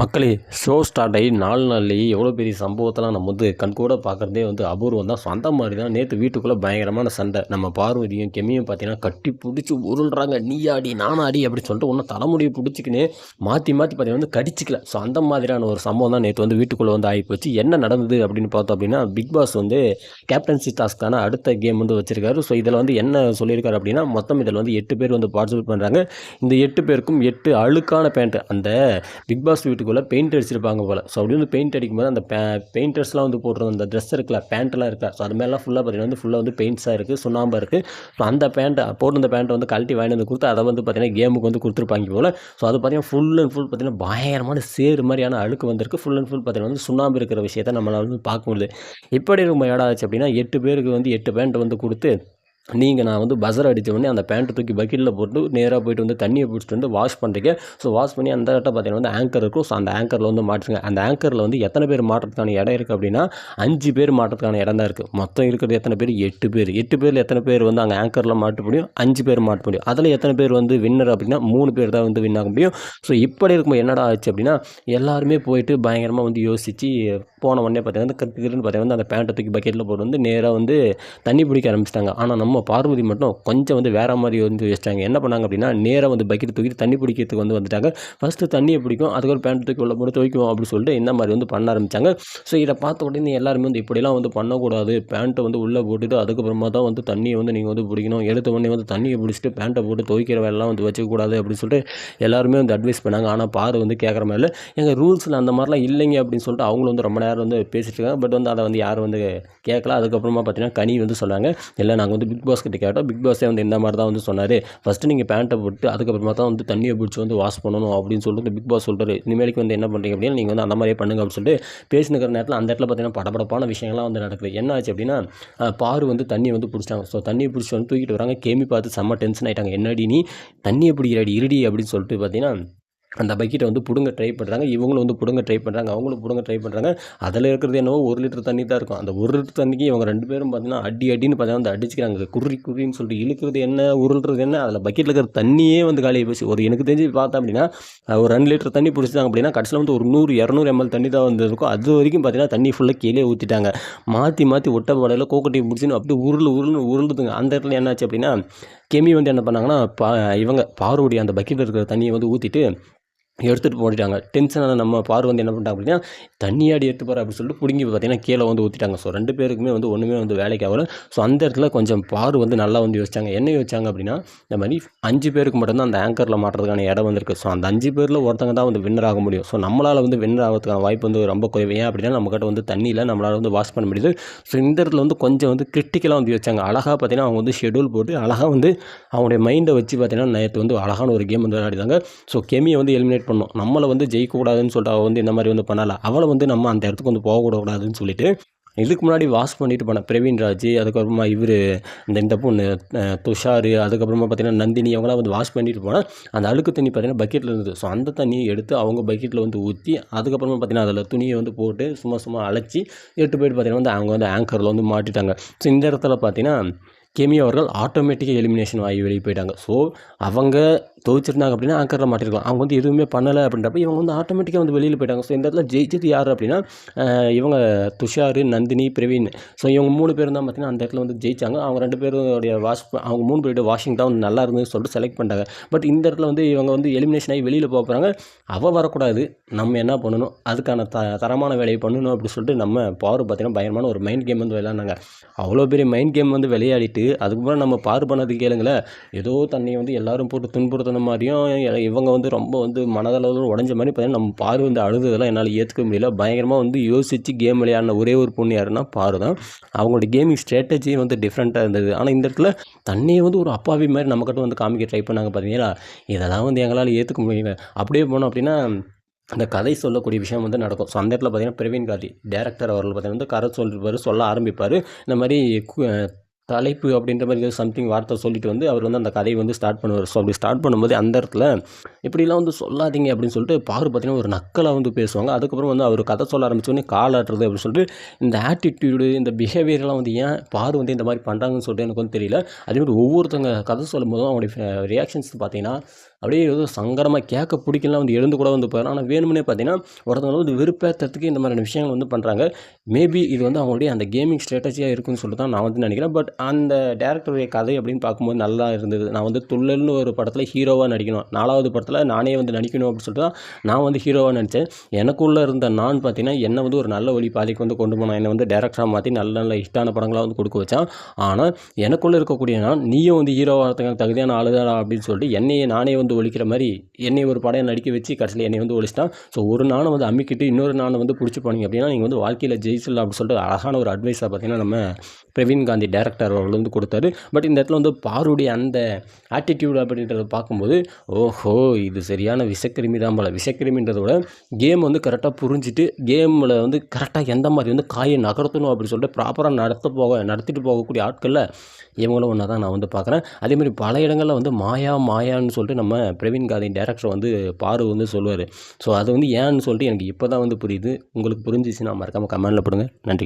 மக்களே show start ஆகி நாலு நாள்லேயே எவ்வளோ பெரிய சம்பவத்தெல்லாம் நம்ம வந்து கண்கூட பார்க்குறதே வந்து அபூர்வம் தான். ஸோ அந்த மாதிரி தான். நேற்று வீட்டுக்குள்ளே பயங்கரமான சண்டை. நம்ம பார்வதியும் கெமியும் பார்த்தீங்கன்னா கட்டி பிடிச்சி உருள்றாங்க. நீ ஆடி நான் ஆடி அப்படின்னு சொல்லிட்டு ஒன்றும் தலைமுடியை பிடிச்சிக்கின்னு மாற்றி மாற்றி பார்த்தீங்கன்னா வந்து கடிச்சிக்கல. ஸோ அந்த மாதிரியான ஒரு சம்பவம் தான் நேற்று வந்து வீட்டுக்குள்ளே வந்து ஆகி போச்சு என்ன நடந்தது அப்படின்னு பார்த்தோம் அப்படின்னா பிக் பாஸ் வந்து கேப்டன்சி டாஸ்க்கான அடுத்த கேம் வந்து வச்சிருக்காரு. ஸோ இதில் வந்து என்ன சொல்லியிருக்காரு அப்படின்னா மொத்தம் இதில் வந்து எட்டு பேர் வந்து பார்ட்டிசிபேட் பண்ணுறாங்க இந்த எட்டு பேருக்கும் எட்டு அழுக்கான பேண்ட் அந்த பிக் பாஸ் வீட்டுக்குள்ளே பெயிண்ட் அடிச்சிருப்பாங்க போல். ஸோ அப்படி வந்து பெயிண்ட் அடிக்கும்போது அந்த பெயிண்டர்ஸ்லாம் வந்து போடுற அந்த ட்ரெஸ் இருக்குல்ல பேண்ட்லாம் இருக்கா ஸோ அது மாதிரிலாம் ஃபுல்லாக பார்த்தீங்கன்னா வந்து ஃபுல்லாக வந்து பெயிண்ட்ஸாக இருக்குது சுண்ணாம்பாக இருக்குது ஸோ அந்த பேண்ட்டை போட்டிருந்த பேண்ட்டை வந்து கழட்டி வாங்கி வந்து கொடுத்து அதை வந்து பார்த்தீங்கன்னா கேமுக்கு வந்து கொடுத்துருப்பாங்க போல். ஸோ அது பார்த்தீங்கன்னா ஃபுல் அண்ட் ஃபுல் பார்த்தீங்கன்னா பயங்கரமான சேறு மாதிரியான அழுக்கு வந்திருக்கு. ஃபுல் அண்ட் ஃபுல் பார்த்தீங்கன்னா வந்து சுண்ணாம்பு இருக்கிற விஷயத்தை நம்மளால் வந்து பார்க்க முடியுது. இப்படி இருக்கும் இடம் ஆச்சு அப்படின்னா எட்டு பேருக்கு வந்து எட்டு பேண்ட் வந்து கொடுத்து நீங்கள் நான் வந்து பஸர் அடித்த உடனே அந்த பேண்ட்டை தூக்கி பக்கெட்டில் போட்டு நேராக போயிட்டு வந்து தண்ணியை பிடிச்சிட்டு வந்து வாஷ் பண்ணுறீங்க ஸோ வாஷ் பண்ணி அந்த இடத்த பார்த்தீங்கன்னா வந்து ஆங்கர் இருக்கும். ஸோ அந்த ஆங்கரில் வந்து மாட்டுங்க அந்த ஆங்கரில் வந்து எத்தனை பேர் மாட்டுறதுக்கான இடம் இருக்குது அப்படின்னா அஞ்சு பேர் மாட்டுறதுக்கான இடம் தான் இருக்குது மொத்தம் இருக்கிறது எத்தனை பேர்? எட்டு பேர். எட்டு பேரில் எத்தனை பேர் வந்து அங்கே ஆங்கரில் மாட்ட முடியும்? அஞ்சு பேர் மாட்ட முடியும். அதில் எத்தனை பேர் வந்து வின்னர் அப்படின்னா மூணு பேர் தான் வந்து வின் ஆக முடியும். ஸோ இப்படி இருக்கும்போது என்னடா ஆச்சு அப்படின்னா எல்லாருமே போயிட்டு பயங்கரமாக வந்து யோசித்து போன உடனே பார்த்தீங்கன்னா கற்றுக்கிட்டுன்னு பார்த்தீங்கன்னா அந்த பேண்ட்டை தூக்கி பக்கெட்டில் போட்டு வந்து நேராக வந்து தண்ணி பிடிக்க ஆரம்பிச்சிட்டாங்க. ஆனால் நம்ம பார்வதி மட்டும் கொஞ்சம் வந்து வேறு மாதிரி வந்து வச்சிட்டாங்க என்ன பண்ணாங்க அப்படின்னா நேராக வந்து பக்கெட் தூக்கி தண்ணி பிடிக்கிறதுக்கு வந்து வந்துட்டாங்க. ஃபஸ்ட்டு தண்ணியை பிடிக்கும் அதுக்கப்புறம் பேண்ட் தூக்கி உள்ள போட்டு துவைக்கும் அப்படின்னு சொல்லிட்டு இந்த மாதிரி வந்து பண்ண ஆரம்பித்தாங்க ஸோ இதை பார்த்த உடனே எல்லாருமே வந்து இப்படிலாம் வந்து பண்ணக்கூடாது. பேண்ட்டை வந்து உள்ளே போட்டுட்டு அதுக்கப்புறமா தான் வந்து தண்ணியை வந்து நீங்கள் வந்து பிடிக்கணும். எடுத்த உடனே வந்து தண்ணியை பிடிச்சிட்டு பேண்ட்டை போட்டு துவைக்கிற வேலைலாம் வந்து வச்சுக்கூடாது அப்படின்னு சொல்லிட்டு எல்லாருமே வந்து அட்வைஸ் பண்ணாங்க. ஆனால் பாரு வந்து கேட்குற மாதிரி இல்லை. எங்கள் ரூல்ஸில் அந்த மாதிரிலாம் இல்லைங்க அப்படின்னு சொல்லிட்டு அவங்களும் வந்து ரொம்ப நேரம் வந்து பேசிட்டுருக்காங்க பட் வந்து அதை வந்து யாரும் வந்து கேட்கல. அதுக்கப்புறமா பார்த்தீங்கன்னா கனி வந்து சொன்னாங்க இல்லை நாங்கள் வந்து பிக் பாஸ் கிட்ட கேட்டோம். பிக் பாஸே வந்து இந்த மாதிரி தான் வந்து சொன்னார். ஃபஸ்ட்டு நீங்கள் பேண்ட்டை போட்டு அதுக்கப்புறமா தான் வந்து தண்ணியை பிடிச்சி வந்து வாஷ் பண்ணணும் அப்படின்னு சொல்லிட்டு பிக் பாஸ் சொல்கிறாரு இனிமேலுக்கு வந்து என்ன பண்ணுறீங்க அப்படின்னா நீங்கள் வந்து அந்த மாதிரியே பண்ணுங்க அப்படின்னு சொல்லிட்டு பேசினுக்கிற நேரத்தில் அந்த இடத்துல பார்த்தீங்கன்னா படபடப்பான விஷயங்கள்லாம் வந்து நடக்குது. என்ன ஆச்சு அப்படின்னா பாரு வந்து தண்ணியை வந்து பிடிச்சாங்க ஸோ தண்ணியை பிடிச்சி வந்து தூக்கிட்டு வராங்க. கேமி பார்த்து செம்ம டென்ஷன் ஆகிட்டாங்க என்னடி நீ? தண்ணியை பிடிக்கிறாடி இருடி அப்படின்னு சொல்லிட்டு பார்த்தீங்கன்னா அந்த பக்கெட்டை வந்து பிடுங்க ட்ரை பண்ணுறாங்க இவங்களும் வந்து பிடுங்க ட்ரை பண்ணுறாங்க அவங்களும் பிடுங்க ட்ரை பண்ணுறாங்க அதில் இருக்கிறது என்னவோ ஒரு லிட்டர் தண்ணி தான் இருக்கும். அந்த ஒரு லிட்டர் தண்ணிக்கு இவங்க ரெண்டு பேரும் பார்த்தீங்கன்னா அடி அடின்னு பார்த்தீங்கன்னா வந்து அடிச்சுக்கிறாங்க. குறி குறின்னு சொல்லிட்டு இழுக்கிறது என்ன உருள்றது என்ன அதில் பக்கெட்டில் இருக்கிற தண்ணியே வந்து காலியாக போச்சு. ஒரு எனக்கு தெரிஞ்சு பார்த்தா அப்படின்னா ஒரு ரெண்டு லிட்டர் தண்ணி பிடிச்சாங்க அப்படின்னா கடைசியில் வந்து ஒரு நூறு இரநூறு எம்எல் தண்ணி தான் வந்து இருக்கும். அது வரைக்கும் பார்த்தீங்கன்னா தண்ணி ஃபுல்லாக கீழே ஊற்றிட்டாங்க மாற்றி மாற்றி ஒட்ட பாடையில் கோக்கட்டி பிடிச்சின்னு அப்படியே உருள் உருள்னு உருளுதுங்க. அந்த இடத்துல என்னாச்சு அப்படின்னா கெமி வந்து என்ன பண்ணாங்கன்னா பா இவங்க பார்வடி அந்த பக்கெட்டில் இருக்கிற தண்ணியை வந்து ஊற்றிட்டு எடுத்துகிட்டு போயிட்டாங்க டென்ஷனான நம்ம பார் வந்து என்ன பண்ணிட்டாங்க அப்படின்னா தண்ணியாடி எடுத்து போகிற அப்படின்னு சொல்லிட்டு பிடுங்கி பார்த்தீங்கன்னா கீழே வந்து ஊற்றிட்டாங்க ஸோ ரெண்டு பேருக்குமே வந்து ஒன்றுமே வந்து வேலைக்கு ஆகல. ஸோ அந்த இடத்துல கொஞ்சம் பார் வந்து நல்லா வந்து யோசிச்சாங்க. என்ன யோசிச்சாங்க அப்படின்னா இந்த மாதிரி அஞ்சு பேருக்கு மட்டும்தான் அந்த ஆங்கரில் மாட்டுறதுக்கான இடம் வந்திருக்கு. ஸோ அந்த அஞ்சு பேரில் ஒருத்தங்க தான் வந்து வின்னர் ஆக முடியும். ஸோ நம்மளால் வந்து வின்னர் ஆகிறதுக்கான வாய்ப்பு வந்து ரொம்ப குறைவு. ஏன் அப்படின்னா நம்மக்கிட்ட வந்து தண்ணியில் நம்மளால் வந்து வாஷ் பண்ண முடியுது. ஸோ இந்த இடத்துல வந்து கொஞ்சம் வந்து கிரிட்டிக்கலாக வந்து யோசிச்சாங்க. அழகாக பார்த்தீங்கன்னா அவங்க வந்து ஷெடியூல் போட்டு அழகாக வந்து அவங்களுடைய மைண்டை வச்சு பார்த்தீங்கன்னா நேற்று வந்து அழகான ஒரு கேம் வந்து விளையாடிதாங்க ஸோ கெமியை வந்து எலிமினேட் பண்ணோம் நம்மளை வந்து ஜெயிக்கக்கூடாதுன்னு சொல்லிட்டு அவள் வந்து இந்த மாதிரி வந்து பண்ணலை. அவளை வந்து நம்ம அந்த இடத்துக்கு வந்து போகக்கூடாதுன்னு சொல்லிட்டு இதுக்கு முன்னாடி வாஷ் பண்ணிட்டு போன பிரவீன் ராஜ் அதுக்கப்புறமா இவர் இந்த இந்த பொண்ணு துஷார் அதுக்கப்புறமா பார்த்தீங்கன்னா நந்தினி அவங்களாம் வந்து வாஷ் பண்ணிட்டு போனால் அந்த அழுக்கு தண்ணி பார்த்தீங்கன்னா பக்கெட்டில் இருந்தது. ஸோ அந்த தண்ணியை எடுத்து அவங்க பக்கெட்டில் வந்து ஊற்றி அதுக்கப்புறமா பார்த்தீங்கன்னா அதில் துணியை வந்து போட்டு சும்மா சும்மா அழைச்சி எட்டு போயிட்டு பார்த்தீங்கன்னா வந்து அவங்க வந்து ஆங்கரில் வந்து மாட்டிட்டாங்க. ஸோ இந்த இடத்துல பார்த்தீங்கன்னா கெமி அவர்கள் ஆட்டோமேட்டிக்காக எலிமினேஷன் ஆகி வெளியே போயிட்டாங்க. ஸோ அவங்க துவைச்சிருந்தாங்க அப்படின்னா ஆங்கரில் மாட்டிருக்கலாம். அவங்க வந்து எதுவுமே பண்ணலை அப்படின்றப்ப இவங்க வந்து ஆட்டோமேட்டிக்காக வந்து வெளியில் போயிட்டாங்க. ஸோ இந்த இடத்துல ஜெயிச்சது யார் அப்படின்னா இவங்க துஷார் நந்தினி பிரவீன். ஸோ இவங்க மூணு பேரும் தான் பார்த்தீங்கன்னா அந்த இடத்துல வந்து ஜெயிச்சாங்க. அவங்க ரெண்டு பேருடைய வாஷ் அவங்க மூணு பேருடைய வாஷிங் தான் வந்து நல்லா இருந்ததுன்னு சொல்லிட்டு செலக்ட் பண்ணிட்டாங்க. பட் இந்த இடத்துல வந்து இவங்க வந்து எலிமினேஷன் ஆகி வெளியில் போக போகிறாங்க அவள் வரக்கூடாது. நம்ம என்ன பண்ணணும்? அதுக்கான த தரமான வேலையை பண்ணணும் அப்படின்னு சொல்லிட்டு நம்ம பாரு பார்த்தீங்கன்னா பயங்கரமான ஒரு மைண்ட் கேம் வந்து விளையாடினாங்க. அவ்வளோ பெரிய மைண்ட் கேம் வந்து விளையாடிட்டு அதுக்கப்புறம் நம்ம பாரு பண்ணது கேளுங்களேன். ஏதோ தண்ணியை வந்து எல்லாரும் போட்டு துன்புறுத்தின மாதிரியும் இவங்க வந்து ரொம்ப வந்து மனதளவில் உடஞ்ச மாதிரி பார்த்தீங்கன்னா நம்ம பாரு வந்து அழுததெல்லாம் என்னால் ஏற்றுக்க முடியல. பயங்கரமாக வந்து யோசித்து கேம் விளையாடின ஒரே ஒரு பொண்ணு யாருன்னா பாரு தான். அவங்களோட கேமிங் ஸ்ட்ராட்டஜி வந்து டிஃப்ரெண்ட்டாக இருந்தது. ஆனால் இந்த இடத்துல தண்ணியை வந்து ஒரு அப்பாவி மாதிரி நம்மக்கிட்ட வந்து காமிக்க ட்ரை பண்ணாங்க பார்த்தீங்களா இதெல்லாம் வந்து எங்களால் ஏற்றுக்க முடியல. அப்படியே போனோம் அப்படின்னா அந்த கதை சொல்லக்கூடிய விஷயம் வந்து நடக்கும். ஸோ அந்த இடத்துல பார்த்தீங்கன்னா பிரவீன் காந்தி டேரக்டர் அவர்கள் பார்த்தீங்கன்னா வந்து கதை சொல்லிருப்பார் சொல்ல ஆரம்பிப்பார். இந்த மாதிரி தலைப்பு அப்படின்ற மாதிரி ஏதோ சம்திங் வார்த்தை சொல்லிட்டு வந்து அவர் வந்து அந்த கதையை வந்து ஸ்டார்ட் பண்ணுவார். ஸோ அப்படி ஸ்டார்ட் பண்ணும்போது அந்த இடத்துல இப்படிலாம் வந்து சொல்லாதீங்க அப்படின்னு சொல்லிட்டு பாரு பார்த்தீங்கன்னா ஒரு நக்கலாக வந்து பேசுவாங்க. அதுக்கப்புறம் வந்து அவர் கதை சொல்ல ஆரம்பிச்சோடனே கால் ஆட்டுறது அப்படின்னு சொல்லிட்டு இந்த ஆட்டிடியூடு இந்த பிஹேவியர்லாம் வந்து ஏன் பாரு வந்து இந்த மாதிரி பண்ணுறாங்கன்னு சொல்லிட்டு எனக்கு வந்து தெரியல. அதே மாதிரி ஒவ்வொருத்தவங்க கதை சொல்லும் போதும் அவங்களுடைய ரியாக்ஷன்ஸ் பார்த்தீங்கன்னா அப்படியே ஏதோ சங்கடமாக கேட்க பிடிக்கலாம் வந்து எழுந்து கூட வந்து போயிடும் ஆனால் வேணும்னே பார்த்தீங்கன்னா ஒருத்தவங்க வந்து வெறுப்பேற்றுறதுக்கு இந்த மாதிரியான விஷயங்கள் வந்து பண்ணுறாங்க மேபி இது வந்து அவங்களுடைய அந்த கேமிங் ஸ்ட்ராட்டஜியாக இருக்குன்னு சொல்லிட்டு தான் நான் வந்து நினைக்கிறேன். பட் அந்த டேரக்டருடைய கதை அப்படின்னு பார்க்கும்போது நல்லா இருந்தது. நான் வந்து துள்ளல்னு ஒரு படத்தில் ஹீரோவாக நடிக்கணும். நாலாவது படத்தில் நானே வந்து நடிக்கணும் அப்படின்னு சொல்லிட்டு தான் நான் வந்து ஹீரோவாக நினச்சேன் எனக்குள்ளே இருந்த நான் பார்த்தீங்கன்னா என்னை வந்து ஒரு நல்ல வழி பாதைக்கு வந்து கொண்டு போனான். என்னை வந்து டேரக்டராக மாற்றி நல்ல நல்ல இஷ்டான படங்களாக வந்து கொடுக்க வச்சான். ஆனால் எனக்குள்ளே இருக்கக்கூடிய நான் நீயும் வந்து ஹீரோவாகிறதுக்கு தகுதியான ஆளுதாடா அப்படின்னு சொல்லிட்டு என்னையே நானே வந்து ஒழிக்கிற மாதிரி என்னை ஒரு படம் நடிக்க வச்சு கடைசியில் என்னை வந்து ஒழிச்சிட்டான் ஸோ ஒரு நானை வந்து அம்மிக்கிட்டு இன்னொரு நானை வந்து பிடிச்சி போனீங்க அப்படின்னா நீங்கள் வந்து வாழ்க்கையில் ஜெயிச்சிடலாம் அப்படின்னு சொல்லிட்டு அழகான ஒரு அட்வைஸாக பார்த்தீங்கன்னா நம்ம பிரவீன் காந்தி டேரக்டர் அவர்கள் வந்து கொடுத்தாரு. பட் இந்த இடத்துல வந்து பாருடைய அந்த ஆட்டிடியூட் அப்படின்றத பார்க்கும்போது ஓஹோ இது சரியான விஷக்கிருமி தான் போல. விஷக்கிருமின்றத விட கேம் வந்து கரெக்டாக புரிஞ்சுட்டு கேமில் வந்து கரெக்டாக எந்த மாதிரி வந்து காயை நகர்த்தணும் அப்படின்னு சொல்லிட்டு ப்ராப்பராக நடத்த போக நடத்திட்டு போகக்கூடிய ஆட்களில் இவங்களும் ஒன்றா தான் நான் வந்து பார்க்குறேன் அதேமாதிரி பல இடங்களில் வந்து மாயா மாயான்னு சொல்லிட்டு நம்ம பிரவீன் காதின் டேரக்டர் வந்து பாரு வந்து சொல்லுவார். ஸோ அது வந்து ஏன்னு சொல்லிட்டு எனக்கு இப்போ தான் வந்து புரியுது. உங்களுக்கு புரிஞ்சிச்சுன்னா மறக்காமல் கமெண்டில் போடுங்க. நன்றி.